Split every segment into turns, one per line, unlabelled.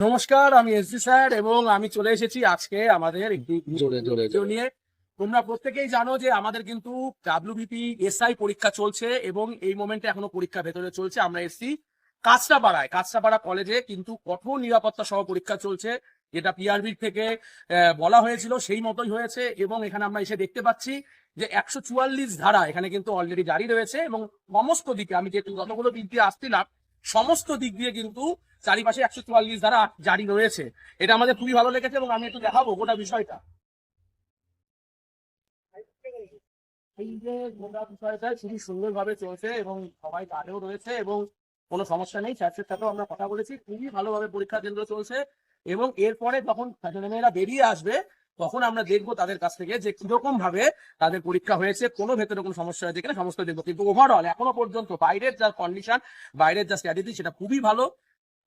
নমস্কার আমি SD sir এবং আমি চলে এসেছি আজকে আমাদের নিয়ে। তোমরা প্রত্যেকেই জানো যে আমাদের কিন্তু ডাব্লিউবিপি এসআই পরীক্ষা চলছে এবং এই মোমেন্টে এখনও পরীক্ষা ভেতরে চলছে। আমরা এসছি কাঁচরাপাড়ায়। কাঁচরাপাড়া কলেজে কিন্তু কঠোর নিরাপত্তা সহ পরীক্ষা চলছে যেটা পিআরবির থেকে আহ, বলা হয়েছিল সেই মতোই হয়েছে এবং এখানে আমরা এসে দেখতে পাচ্ছি যে একশো চুয়াল্লিশ ধারা এখানে কিন্তু অলরেডি জারি রয়েছে এবং সমস্ত দিকে আমি যেহেতু যতগুলো দিক দিয়ে আসছিলাম সমস্ত দিক দিয়ে কিন্তু চারিপাশে একশো চুয়াল্লিশ ধারা জারি রয়েছে। এটা আমাদের খুবই ভালো লেগেছে এবং আমি একটু দেখাবো গোটা বিষয়টা। সবাই রয়েছে এবং কোনো সমস্যা নেই আমরা কথা বলেছি। খুবই ভালোভাবে পরীক্ষা কেন্দ্র চলছে এবং এরপরে যখন বেরিয়ে আসবে, তখন আমরা দেখব তাদের কাছ থেকে যে কীরকম ভাবে তাদের পরীক্ষা হয়েছে, কোনো ভেতরে কোনো সমস্যা হয়েছে কিনা, সমস্ত দেখব। কিন্তু ওভারঅল এখনও পর্যন্ত বাইরের যা কন্ডিশন বাইরের যা স্ট্র্যাটেজি সেটা খুবই ভালো।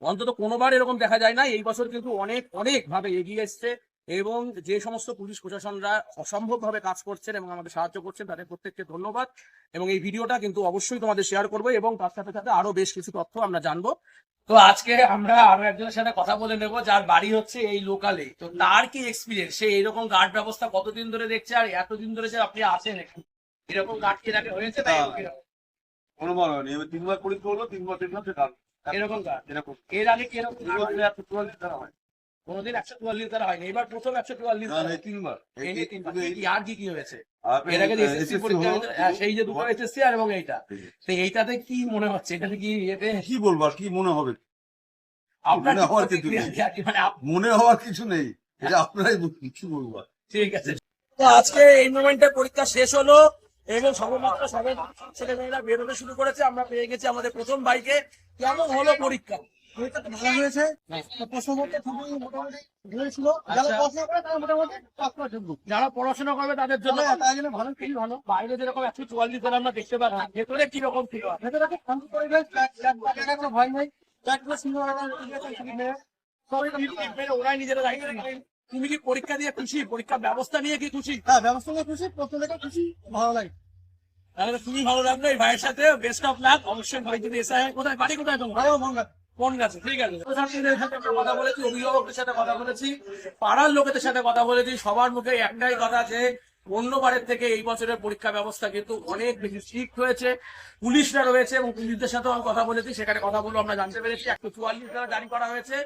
অন্তত কোনোবার এরকম দেখা যায় না এই বছর কিন্তু অনেক অনেক ভাবে এগিয়ে এসছে এবং যে সমস্ত পুলিশ প্রশাসনরা অসম্ভব ভাবে কাজ করছেন এবং আমাদের সাহায্য করছেন, তাদের প্রত্যেককে ধন্যবাদ। এবং এই ভিডিওটা কিন্তু অবশ্যই তোমাদের শেয়ার করব এবং তার সাথে সাথে আরও বেশ কিছু তথ্য আমরা জানব। তো আজকে আমরা আরও একজনের সাথে কথা বলে নেব, যার বাড়ি হচ্ছে এই লোকালে তো তার কি এক্সপিরিয়েন্স সে এরকম গার্ড ব্যবস্থা কতদিন ধরে দেখছে আর এতদিন ধরে যে আপনি আছেন এরকম গার্ড কি হয়েছে? তাই
হয়নি। এবার তিনবার পরীক্ষা হলো, তিনবার দাম
এরকম
এরকম।
এর আগে কি এরকম
এবার একশো চুয়াল্লিশ টাকা হয়।
কোনোদিন একশো চুয়াল্লিশ দ্বারা হয়নি। এবার প্রথম একশো চুয়াল্লিশ
তিনবার।
এই
এই-
যে
এই-
তিনবার।
এই-
কি- আর কি কি হয়েছে? এর আগে
এই-
এসএসসি
SSC
পরীক্ষা
হলো,
হয়েছে, হ্যাঁ, সেই যে দুটো এসএসসি আর এবং এইটা। তো এইটাতে কি মনে হচ্ছে? এটাতে কি এতে
কি বলব আর কি মনে হবে?
আপনার
মনে হওয়ার কিছু?
মানে
মনে হওয়ার কিছু নেই। এটা আপনারাই বলুন, কি বলব?
ঠিক আছে। তো আজকে এই মোমেন্টে পরীক্ষা শেষ হলো। এবং সবেমাত্র সবে ছেলে মেয়েরা বেরোতে শুরু করেছে আমরা পেয়ে গেছি আমাদের প্রথম বাইকে। কেমন হলো পরীক্ষা?
ভালো হয়েছে। প্রশ্নপত্র খুবই মোটামুটি যারা
আচ্ছা।
পড়াশোনা করে তারা মোটামুটি পাস করা যোগ্য।
যারা পড়াশোনা করবে তাদের জন্য
জন্য ভালো খুবই ভালো।
বাইরে যেরকম একশো চুয়াল্লিশ জন আমরা দেখতে পাচ্ছি ভেতরে কি রকম ছিল?
ভেতরে খুব শান্ত পরিবেশ ব্ল্যাক ব্ল্যাক ব্ল্যাক কোনো ভয় নেই। সুন্দর
ওরাই নিজেরা দায়িত্ব। তুমি কি পরীক্ষা দিয়ে খুশি? পরীক্ষা ব্যবস্থা নিয়ে কি খুশি?
হ্যাঁ ব্যবস্থা নিয়ে খুশি। প্রশ্ন দেখে খুশি ভালো লাগে।
তাহলে তুমি ভালো লাগল এই ভাইয়ের সাথে। বেস্ট অফ লাক অবশ্যই ভাই যদি এসে হয় কোথায়? বাড়ি কোথায় তোমার? কোন গাছে ঠিক আছে। ছাত্রীদের সাথে কথা বলেছি অভিভাবকদের সাথে কথা বলেছি পাড়ার লোকেদের সাথে কথা বলেছি সবার মুখে একটাই কথা যে অন্যবারের থেকে এই বছরের পরীক্ষা ব্যবস্থা কিন্তু অনেক বেশি স্ট্রিক্ট হয়েছে। পুলিশরা রয়েছে এবং পুলিশদের সাথেও আমি কথা বলেছি, সেখানে কথা বলে আমরা জানতে পেরেছি। একশো চুয়াল্লিশ দ্বারা জারি করা হয়েছে।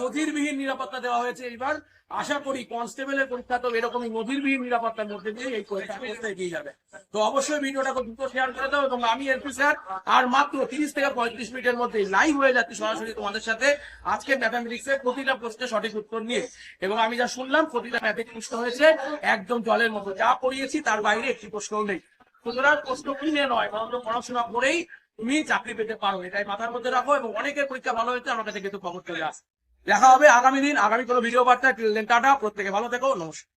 নজিরবিহীন নিরাপত্তা দেওয়া হয়েছে এবার আশা করি কনস্টেবলের পরীক্ষা তো এরকমই নজিরবিহীন নিরাপত্তার মধ্যে দিয়ে এই পরীক্ষা এগিয়ে যাবে। তো অবশ্যই ভিডিওটা দ্রুত শেয়ার করে দাও এবং আমি এলপি স্যার, আর মাত্র তিরিশ থেকে পঁয়ত্রিশ মিনিটের মধ্যে লাইভ হয়ে যাচ্ছে সরাসরি তোমাদের সাথে। আজকে ম্যাথামেটিক্স এর প্রতিটা প্রশ্নের সঠিক উত্তর নিয়ে। এবং আমি যা শুনলাম, প্রতিটা প্রশ্ন হয়েছে, একদম জলের মতো যা পড়িয়েছি তার বাইরে একটি প্রশ্ন নেই। সুতরাং প্রশ্ন কিনে নয় বরং পড়াশোনা করেই তুমি চাকরি পেতে পারো। এটাই মাথার মধ্যে রাখো এবং অনেকের পরীক্ষা ভালো হয়েছে আমার কাছে কিন্তু খবর চলে আসে। দেখা হবে আগামী দিন। আগামী কোনো ভিডিও বার্তা। টাটা। প্রত্যেকে ভালো থেকো। নমস্কার।